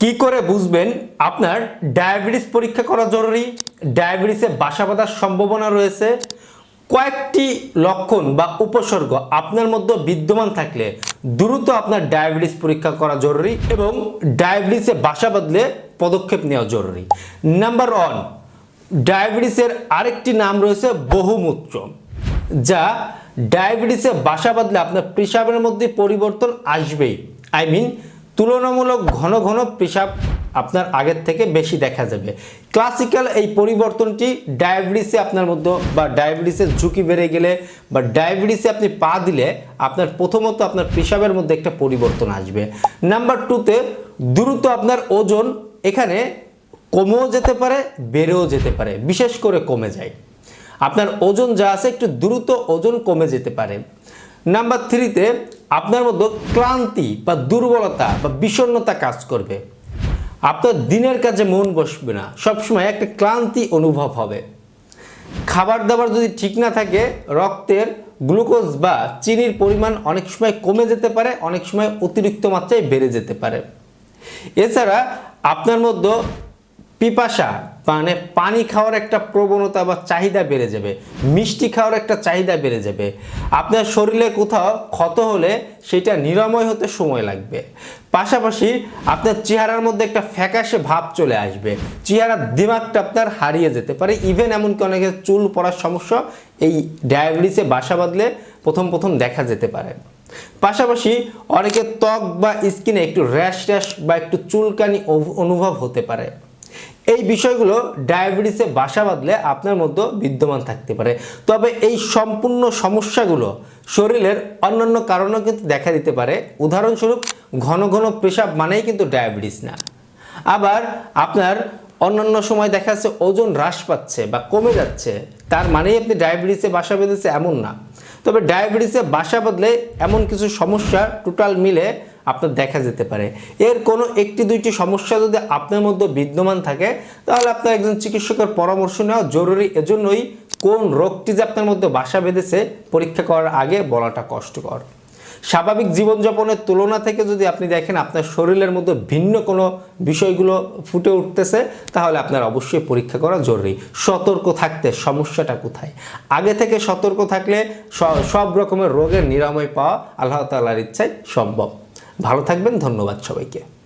কি করে বুঝবেন? আপনার ডায়াবেটিস পরীক্ষা করা জরুরি, ডায়াবেটিসে বাসা বাঁধার সম্ভাবনা রয়েছে, কয়েকটি লক্ষণ বা উপসর্গ আপনার মধ্যে বিদ্যমান থাকলে দ্রুত আপনার ডায়াবেটিস পরীক্ষা করা জরুরি এবং ডায়াবেটিসে বাসা বাঁধলে পদক্ষেপ নেওয়া জরুরি। নাম্বার ওয়ান ডায়াবেটিসের আরেকটি নাম রয়েছে বহুমূত্র, যা ডায়াবেটিসে বাসা বাঁধলে আপনার পেশাবের মধ্যে পরিবর্তন আসবেই। আই মিন তুলনামূলক ঘন ঘন পেশাব আপনার আগের থেকে বেশি দেখা যাবে। ক্লাসিক্যাল এই পরিবর্তনটি ডায়াবেটিসে আপনার মধ্যে বা ডায়াবেটিসের ঝুঁকি বেড়ে গেলে বা ডায়াবেটিসে আপনি পা দিলে আপনার প্রথমত আপনার পেশাবের মধ্যে একটা পরিবর্তন আসবে। নাম্বার টুতে দ্রুত আপনার ওজন এখানে কমেও যেতে পারে, বেড়েও যেতে পারে, বিশেষ করে কমে যায়। আপনার ওজন যা আছে একটু দ্রুত ওজন কমে যেতে পারে। নাম্বার থ্রিতে আপনার মধ্যে ক্লান্তি বা দুর্বলতা বা বিষণ্ণতা কাজ করবে। আপনার দিনের কাজে মন বসবে না। সবসময় একটা ক্লান্তি অনুভব হবে। খাবার দাবার যদি ঠিক না থাকে, রক্তের গ্লুকোজ বা চিনির পরিমাণ অনেক সময় কমে যেতে পারে, অনেক সময় অতিরিক্ত মাত্রায় বেড়ে যেতে পারে। এছাড়া আপনার মধ্যে পিপাসা মানে পানি খাওয়ার একটা প্রবণতা বা চাহিদা বেড়ে যাবে, মিষ্টি খাওয়ার একটা চাহিদা বেড়ে যাবে। আপনার শরীরে কোথাও ক্ষত হলে সেটা নিরাময় হতে সময় লাগবে। পাশাপাশি আপনার চেহারার মধ্যে একটা ফ্যাকাশে ভাব চলে আসবে। চেহারার দিমাগটা আপনার হারিয়ে যেতে পারে। ইভেন এমনকি অনেকের চুল পড়ার সমস্যা, এই ডায়াবেটিসে বাসা বাঁধলে প্রথম প্রথম দেখা যেতে পারে। পাশাপাশি অনেকের ত্বক বা স্কিনে একটু র্যাশ র্যাশ বা একটু চুলকানি অনুভব হতে পারে। এই বিষয়গুলো ডায়াবেটিসে বাসা বাঁধলে আপনার মধ্যে বিদ্যমান থাকতে পারে। তবে এই সম্পূর্ণ সমস্যাগুলো শরীরের অন্যান্য কারণেও কিন্তু দেখা দিতে পারে। উদাহরণস্বরূপ, ঘন ঘন পেশাব মানেই কিন্তু ডায়াবেটিস না। আবার আপনার অন্যান্য সময় দেখা যাচ্ছে ওজন হ্রাস পাচ্ছে বা কমে যাচ্ছে, তার মানেই আপনি ডায়াবেটিসে বাসা বেঁধেছে এমন না। তবে ডায়াবেটিসে বাসা বাঁধলে এমন কিছু সমস্যা টোটাল মিলে আপনার দেখা যেতে পারে। এর কোনো একটি দুইটি সমস্যা যদি আপনার মধ্যে বিদ্যমান থাকে, তাহলে আপনার একজন চিকিৎসকের পরামর্শ নেওয়া জরুরি। এজন্যই কোন রোগটি যে আপনার মধ্যে বাসা বেঁধেছে, পরীক্ষা করার আগে বলাটা কষ্টকর। স্বাভাবিক জীবনযাপনের তুলনা থেকে যদি আপনি দেখেন আপনার শরীরের মধ্যে ভিন্ন কোনো বিষয়গুলো ফুটে উঠতেছে, তাহলে আপনার অবশ্যই পরীক্ষা করা জরুরি। সতর্ক থাকতে সমস্যাটা কোথায়? আগে থেকে সতর্ক থাকলে সব রকমের রোগের নিরাময় পাওয়া আল্লাহ তাআলার ইচ্ছায় সম্ভব। ভালো থাকবেন ধন্যবাদ সবাইকে।